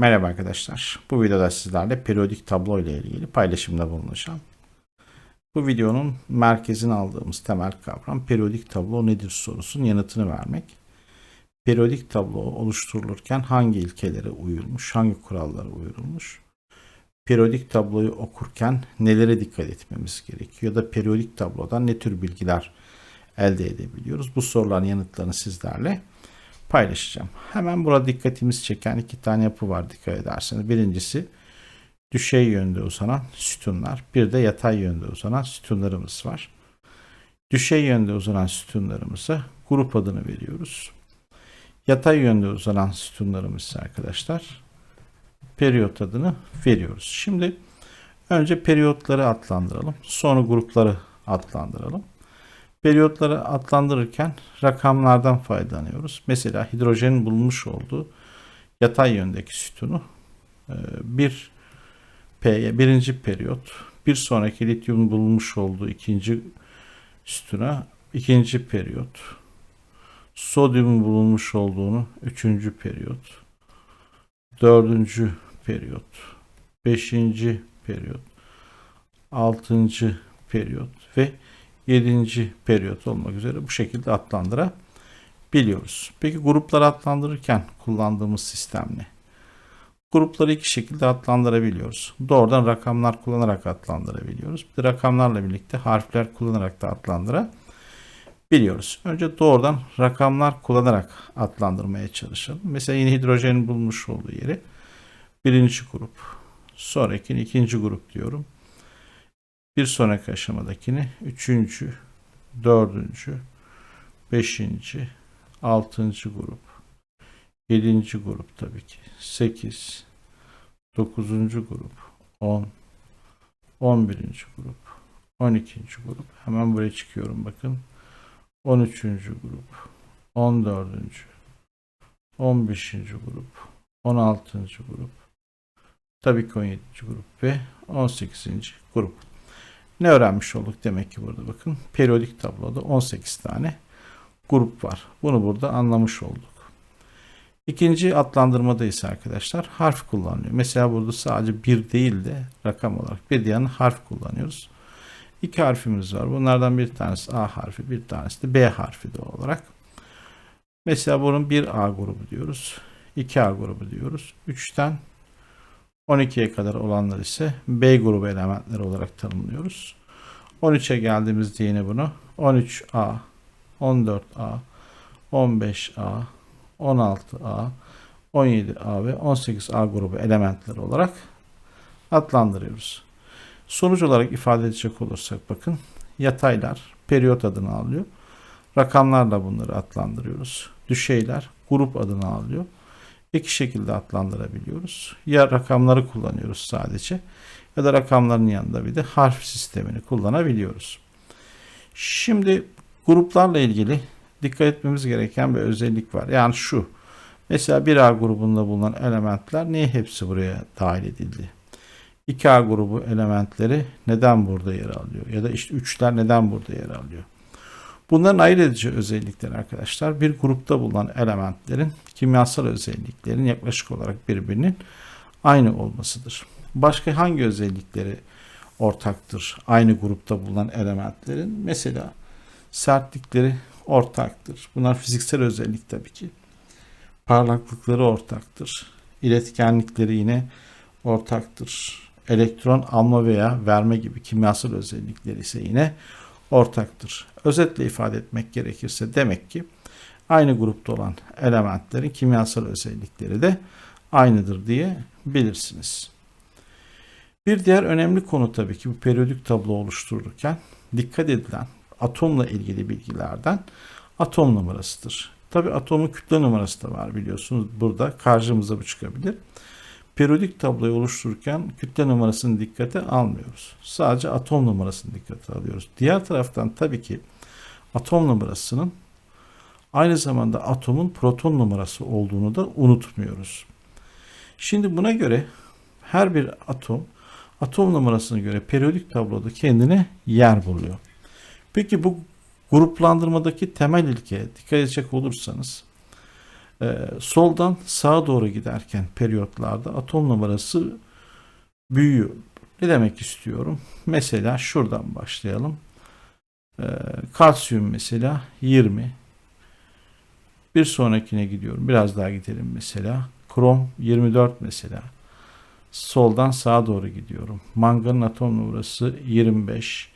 Merhaba arkadaşlar. Bu videoda sizlerle periyodik tablo ile ilgili paylaşımda bulunacağım. Bu videonun merkezine aldığımız temel kavram periyodik tablo nedir sorusunun yanıtını vermek. Periyodik tablo oluşturulurken hangi ilkelere uyulmuş, hangi kurallara uyulmuş? Periyodik tabloyu okurken nelere dikkat etmemiz gerekiyor ya da periyodik tablodan ne tür bilgiler elde edebiliyoruz? Bu soruların yanıtlarını sizlerle paylaşacağım. Hemen burada dikkatimizi çeken iki tane yapı var dikkat ederseniz. Birincisi düşey yönde uzanan sütunlar. Bir de yatay yönde uzanan sütunlarımız var. Düşey yönde uzanan sütunlarımıza grup adını veriyoruz. Yatay yönde uzanan sütunlarımız arkadaşlar periyot adını veriyoruz. Şimdi önce periyotları adlandıralım. Sonra grupları adlandıralım. Periyotları adlandırırken rakamlardan faydalanıyoruz. Mesela hidrojenin bulunmuş olduğu yatay yöndeki sütunu e, bir P'ye birinci periyot, bir sonraki lityumun bulunmuş olduğu ikinci sütuna ikinci periyot, sodyumun bulunmuş olduğunu üçüncü periyot, dördüncü periyot, beşinci periyot, altıncı periyot ve 7. periyot olmak üzere bu şekilde adlandırabiliyoruz. Peki grupları adlandırırken kullandığımız sistem ne? Grupları iki şekilde adlandırabiliyoruz. Doğrudan rakamlar kullanarak adlandırabiliyoruz. Bir de rakamlarla birlikte harfler kullanarak da adlandırabiliyoruz. Önce doğrudan rakamlar kullanarak adlandırmaya çalışalım. Mesela yine hidrojenin bulmuş olduğu yeri birinci grup, sonraki ikinci grup diyorum. Bir sonraki aşamadakini üçüncü, dördüncü, beşinci, altıncı grup, yedinci grup tabii ki, sekiz, dokuzuncu grup, on, on birinci grup, on ikinci grup. Hemen buraya çıkıyorum bakın. On üçüncü grup, on dördüncü, on beşinci grup, on altıncı grup, tabii ki on yedinci grup ve on sekizinci grup. Ne öğrenmiş olduk demek ki burada bakın. Periyodik tabloda 18 tane grup var. Bunu burada anlamış olduk. İkinci adlandırmada ise arkadaşlar harf kullanılıyor. Mesela burada sadece bir değil de rakam olarak bir diyen harf kullanıyoruz. İki harfimiz var. Bunlardan bir tanesi A harfi, bir tanesi de B harfi de olarak. Mesela bunun bir A grubu diyoruz. 2A grubu diyoruz. 3'ten 12'ye kadar olanlar ise B grubu elementleri olarak tanımlıyoruz. 13'e geldiğimizde yine bunu 13A, 14A, 15A, 16A, 17A ve 18A grubu elementler olarak adlandırıyoruz. Sonuç olarak ifade edecek olursak bakın yataylar periyot adını alıyor. Rakamlarla bunları adlandırıyoruz. Düşeyler grup adını alıyor iki şekilde adlandırabiliyoruz. Ya rakamları kullanıyoruz sadece ya da rakamların yanında bir de harf sistemini kullanabiliyoruz. Şimdi gruplarla ilgili dikkat etmemiz gereken bir özellik var. Yani şu. Mesela 1A grubunda bulunan elementler niye hepsi buraya dahil edildi? 2A grubu elementleri neden burada yer alıyor? Ya da işte 3'ler neden burada yer alıyor? Bunların ayırt edici özellikleri arkadaşlar bir grupta bulunan elementlerin kimyasal özelliklerin yaklaşık olarak birbirinin aynı olmasıdır. Başka hangi özellikleri ortaktır aynı grupta bulunan elementlerin? Mesela sertlikleri ortaktır. Bunlar fiziksel özellik tabii ki. Parlaklıkları ortaktır. İletkenlikleri yine ortaktır. Elektron alma veya verme gibi kimyasal özellikleri ise yine ortaktır. Özetle ifade etmek gerekirse demek ki aynı grupta olan elementlerin kimyasal özellikleri de aynıdır diye bilirsiniz. Bir diğer önemli konu tabii ki bu periyodik tablo oluştururken dikkat edilen atomla ilgili bilgilerden atom numarasıdır. Tabii atomun kütle numarası da var biliyorsunuz. Burada karşımıza bu çıkabilir periyodik tabloyu oluştururken kütle numarasını dikkate almıyoruz. Sadece atom numarasını dikkate alıyoruz. Diğer taraftan tabii ki atom numarasının aynı zamanda atomun proton numarası olduğunu da unutmuyoruz. Şimdi buna göre her bir atom atom numarasına göre periyodik tabloda kendine yer buluyor. Peki bu gruplandırmadaki temel ilke dikkat edecek olursanız Ee, soldan sağa doğru giderken periyotlarda atom numarası büyüyor. Ne demek istiyorum? Mesela şuradan başlayalım. Ee, kalsiyum mesela 20. Bir sonrakine gidiyorum. Biraz daha gidelim mesela. Krom 24 mesela. Soldan sağa doğru gidiyorum. Manganın atom numarası 25.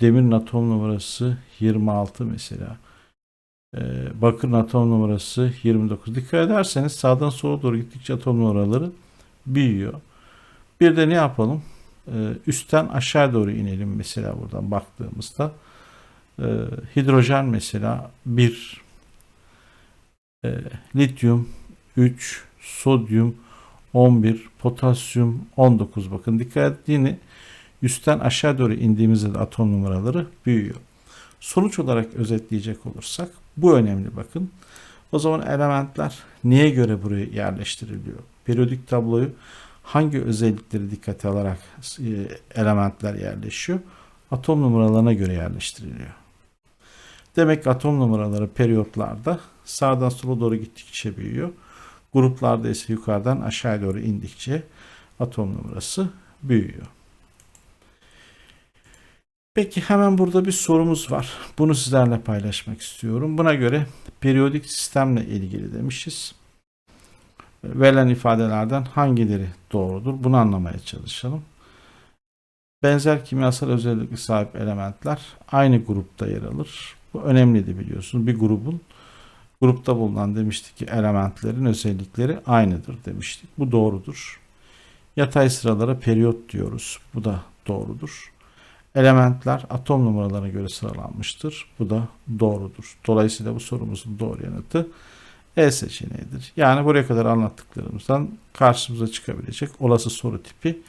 Demirin atom numarası 26 mesela. Ee, bakırın atom numarası 29. Dikkat ederseniz sağdan sola doğru gittikçe atom numaraları büyüyor. Bir de ne yapalım? Ee, üstten aşağı doğru inelim mesela buradan baktığımızda. Ee, hidrojen mesela 1, e, lityum 3, sodyum 11, potasyum 19. Bakın dikkat ettiğini üstten aşağı doğru indiğimizde de atom numaraları büyüyor. Sonuç olarak özetleyecek olursak bu önemli bakın. O zaman elementler neye göre buraya yerleştiriliyor? Periyodik tabloyu hangi özellikleri dikkate alarak e, elementler yerleşiyor? Atom numaralarına göre yerleştiriliyor. Demek ki atom numaraları periyotlarda sağdan sola doğru gittikçe büyüyor. Gruplarda ise yukarıdan aşağı doğru indikçe atom numarası büyüyor. Peki hemen burada bir sorumuz var. Bunu sizlerle paylaşmak istiyorum. Buna göre periyodik sistemle ilgili demişiz. Verilen ifadelerden hangileri doğrudur? Bunu anlamaya çalışalım. Benzer kimyasal özellikle sahip elementler aynı grupta yer alır. Bu önemliydi biliyorsunuz. Bir grubun grupta bulunan demiştik ki elementlerin özellikleri aynıdır demiştik. Bu doğrudur. Yatay sıralara periyot diyoruz. Bu da doğrudur. Elementler atom numaralarına göre sıralanmıştır. Bu da doğrudur. Dolayısıyla bu sorumuzun doğru yanıtı E seçeneğidir. Yani buraya kadar anlattıklarımızdan karşımıza çıkabilecek olası soru tipi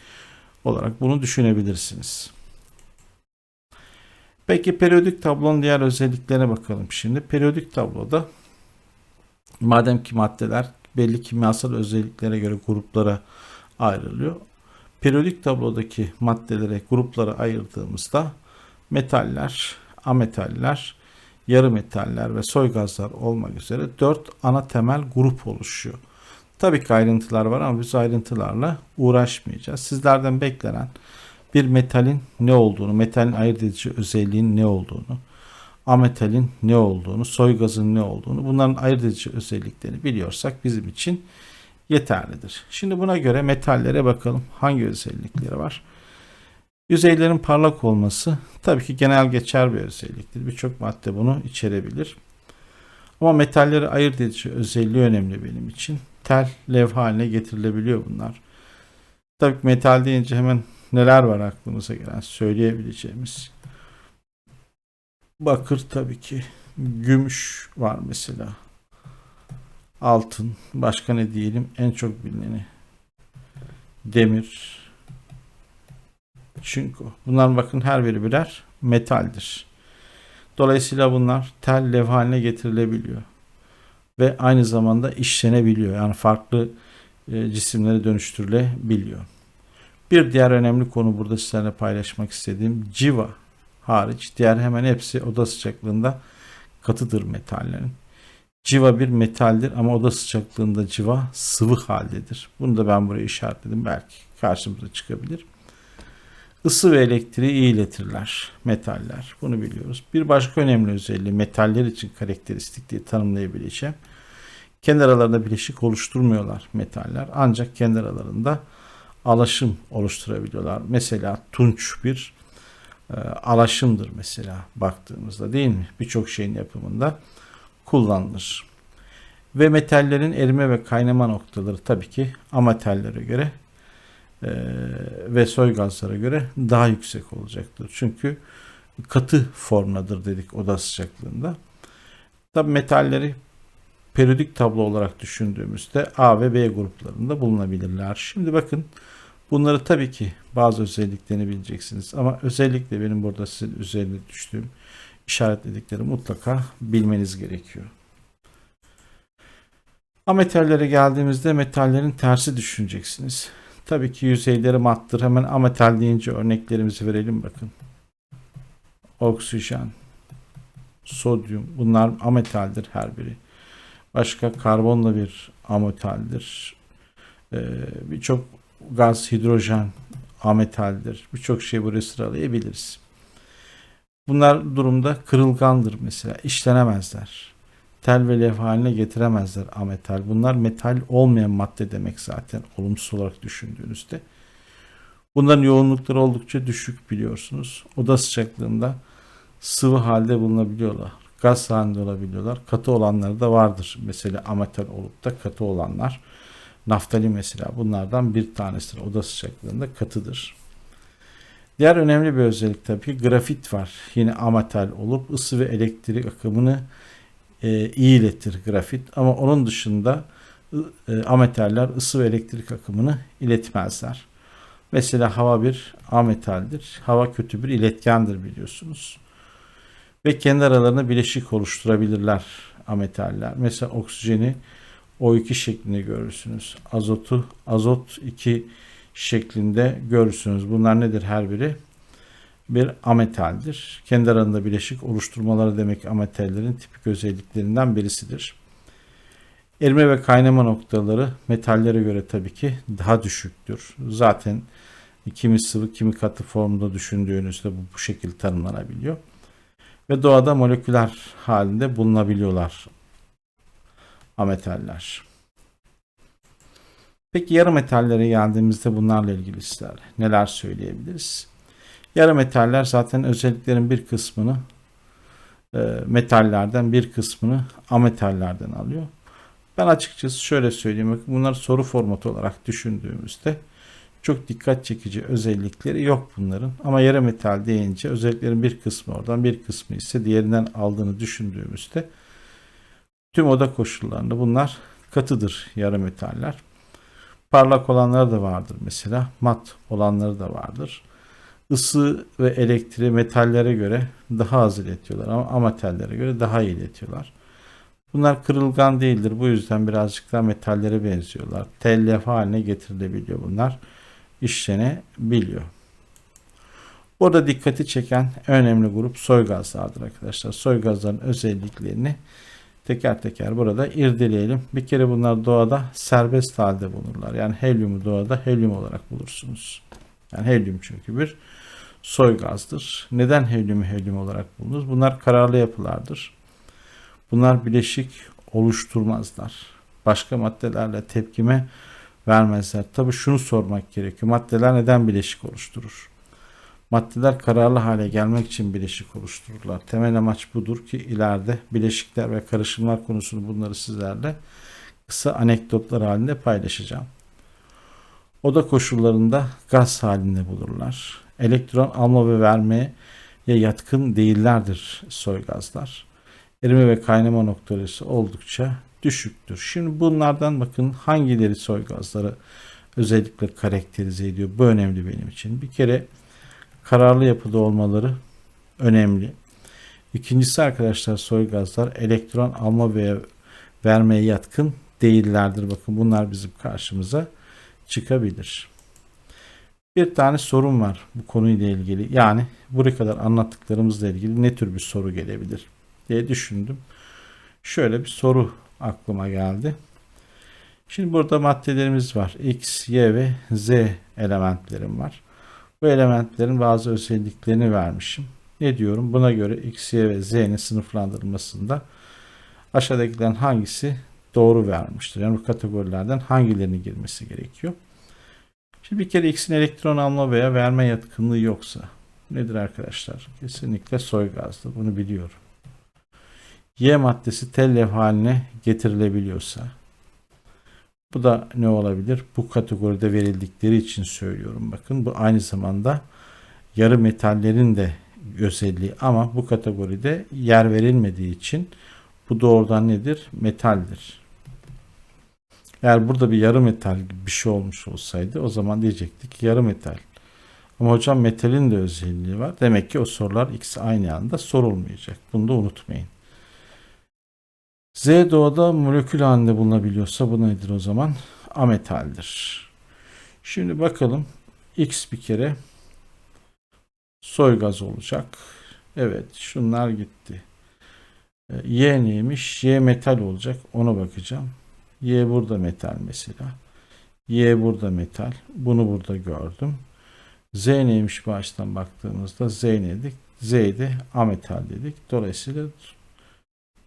olarak bunu düşünebilirsiniz. Peki periyodik tablonun diğer özelliklerine bakalım şimdi. Periyodik tabloda madem ki maddeler belli kimyasal özelliklere göre gruplara ayrılıyor. Periyodik tablodaki maddelere gruplara ayırdığımızda metaller, ametaller, yarı metaller ve soy gazlar olmak üzere 4 ana temel grup oluşuyor. Tabii ki ayrıntılar var ama biz ayrıntılarla uğraşmayacağız. Sizlerden beklenen bir metalin ne olduğunu, metalin ayırt edici özelliğinin ne olduğunu, ametalin ne olduğunu, soy gazın ne olduğunu, bunların ayırt edici özelliklerini biliyorsak bizim için yeterlidir. Şimdi buna göre metallere bakalım hangi özellikleri var. Yüzeylerin parlak olması tabii ki genel geçer bir özelliktir. Birçok madde bunu içerebilir. Ama metalleri ayırt edici özelliği önemli benim için. Tel levha haline getirilebiliyor bunlar. Tabii ki metal deyince hemen neler var aklımıza gelen söyleyebileceğimiz. Bakır tabii ki. Gümüş var mesela altın, başka ne diyelim en çok bilineni demir, çinko. Bunlar bakın her biri birer metaldir. Dolayısıyla bunlar tel lev haline getirilebiliyor. Ve aynı zamanda işlenebiliyor. Yani farklı e, cisimlere dönüştürülebiliyor. Bir diğer önemli konu burada sizlerle paylaşmak istediğim civa hariç diğer hemen hepsi oda sıcaklığında katıdır metallerin. Civa bir metaldir ama oda sıcaklığında civa sıvı haldedir. Bunu da ben buraya işaretledim. Belki karşımıza çıkabilir. Isı ve elektriği iyi iletirler metaller. Bunu biliyoruz. Bir başka önemli özelliği metaller için karakteristik diye tanımlayabileceğim. Kendi aralarında bileşik oluşturmuyorlar metaller. Ancak kendi aralarında alaşım oluşturabiliyorlar. Mesela tunç bir e, alaşımdır mesela baktığımızda değil mi? Birçok şeyin yapımında kullanılır. Ve metallerin erime ve kaynama noktaları tabii ki ametallere göre e, ve soy gazlara göre daha yüksek olacaktır. Çünkü katı formdadır dedik oda sıcaklığında. Tabi metalleri periyodik tablo olarak düşündüğümüzde A ve B gruplarında bulunabilirler. Şimdi bakın bunları tabii ki bazı özelliklerini bileceksiniz ama özellikle benim burada sizin üzerine düştüğüm işaretledikleri mutlaka bilmeniz gerekiyor. Ametallere geldiğimizde metallerin tersi düşüneceksiniz. Tabii ki yüzeyleri mattır. Hemen ametal deyince örneklerimizi verelim bakın. Oksijen, sodyum bunlar ametaldir her biri. Başka karbon da bir ametaldir. Ee, Birçok gaz, hidrojen ametaldir. Birçok şey buraya sıralayabiliriz. Bunlar durumda kırılgandır mesela. işlenemezler. Tel ve levha haline getiremezler ametal. Bunlar metal olmayan madde demek zaten olumsuz olarak düşündüğünüzde. Bunların yoğunlukları oldukça düşük biliyorsunuz. Oda sıcaklığında sıvı halde bulunabiliyorlar. Gaz halinde olabiliyorlar. Katı olanları da vardır. Mesela ametal olup da katı olanlar. Naftali mesela bunlardan bir tanesidir. Oda sıcaklığında katıdır. Diğer önemli bir özellik tabii grafit var. Yine ametal olup ısı ve elektrik akımını e, iyi iletir grafit. Ama onun dışında e, ametaller ısı ve elektrik akımını iletmezler. Mesela hava bir ametaldir. Hava kötü bir iletkendir biliyorsunuz. Ve kendi aralarında bileşik oluşturabilirler ametaller. Mesela oksijeni O2 şeklinde görürsünüz. Azotu azot 2 şeklinde görürsünüz. Bunlar nedir her biri? Bir ametaldir. Kendi arasında bileşik oluşturmaları demek ametallerin tipik özelliklerinden birisidir. Erime ve kaynama noktaları metallere göre tabii ki daha düşüktür. Zaten kimi sıvı kimi katı formda düşündüğünüzde bu, bu şekilde tanımlanabiliyor. Ve doğada moleküler halinde bulunabiliyorlar ametaller. Peki yarı metallere geldiğimizde bunlarla ilgili sizler neler söyleyebiliriz? Yarı metaller zaten özelliklerin bir kısmını e, metallerden bir kısmını ametallerden alıyor. Ben açıkçası şöyle söyleyeyim. Bunlar soru formatı olarak düşündüğümüzde çok dikkat çekici özellikleri yok bunların. Ama yarı metal deyince özelliklerin bir kısmı oradan bir kısmı ise diğerinden aldığını düşündüğümüzde tüm oda koşullarında bunlar katıdır yarı metaller. Parlak olanları da vardır mesela. Mat olanları da vardır. Isı ve elektriği metallere göre daha az iletiyorlar ama ametallere göre daha iyi iletiyorlar. Bunlar kırılgan değildir. Bu yüzden birazcık daha metallere benziyorlar. Tellef haline getirilebiliyor bunlar. İşlenebiliyor. Burada dikkati çeken önemli grup soy gazlardır arkadaşlar. Soy gazların özelliklerini teker teker burada irdeleyelim. Bir kere bunlar doğada serbest halde bulunurlar. Yani helyumu doğada helyum olarak bulursunuz. Yani helyum çünkü bir soy gazdır. Neden helyumu helyum olarak bulunur? Bunlar kararlı yapılardır. Bunlar bileşik oluşturmazlar. Başka maddelerle tepkime vermezler. Tabi şunu sormak gerekiyor. Maddeler neden bileşik oluşturur? Maddeler kararlı hale gelmek için bileşik oluştururlar. Temel amaç budur ki ileride bileşikler ve karışımlar konusunu bunları sizlerle kısa anekdotlar halinde paylaşacağım. Oda koşullarında gaz halinde bulurlar. Elektron alma ve vermeye yatkın değillerdir soy gazlar. Erime ve kaynama noktası oldukça düşüktür. Şimdi bunlardan bakın hangileri soy gazları özellikle karakterize ediyor. Bu önemli benim için. Bir kere kararlı yapıda olmaları önemli. İkincisi arkadaşlar soy gazlar elektron alma ve vermeye yatkın değillerdir. Bakın bunlar bizim karşımıza çıkabilir. Bir tane sorun var bu konuyla ilgili. Yani buraya kadar anlattıklarımızla ilgili ne tür bir soru gelebilir diye düşündüm. Şöyle bir soru aklıma geldi. Şimdi burada maddelerimiz var. X, Y ve Z elementlerim var. Bu elementlerin bazı özelliklerini vermişim. Ne diyorum? Buna göre X, Y ve Z'nin sınıflandırılmasında aşağıdakilerin hangisi doğru vermiştir? Yani bu kategorilerden hangilerinin girmesi gerekiyor? Şimdi bir kere X'in elektron alma veya verme yatkınlığı yoksa nedir arkadaşlar? Kesinlikle soy gazdır. Bunu biliyorum. Y maddesi tellef haline getirilebiliyorsa bu da ne olabilir? Bu kategoride verildikleri için söylüyorum. Bakın bu aynı zamanda yarı metallerin de özelliği ama bu kategoride yer verilmediği için bu doğrudan nedir? Metaldir. Eğer burada bir yarı metal gibi bir şey olmuş olsaydı o zaman diyecektik yarı metal. Ama hocam metalin de özelliği var. Demek ki o sorular ikisi aynı anda sorulmayacak. Bunu da unutmayın. Z doğada molekül halinde bulunabiliyorsa bu nedir o zaman? Ametaldir. Şimdi bakalım. X bir kere soy gaz olacak. Evet şunlar gitti. E, Y neymiş? Y metal olacak. Ona bakacağım. Y burada metal mesela. Y burada metal. Bunu burada gördüm. Z neymiş bu açıdan baktığımızda Z nedik? Z'de ametal dedik. Dolayısıyla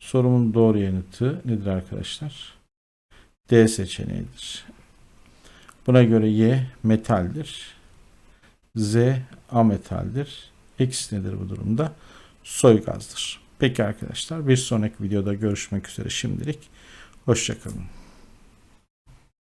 sorumun doğru yanıtı nedir arkadaşlar? D seçeneğidir. Buna göre Y metaldir. Z ametaldir. X nedir bu durumda? Soy gazdır. Peki arkadaşlar bir sonraki videoda görüşmek üzere şimdilik. Hoşçakalın.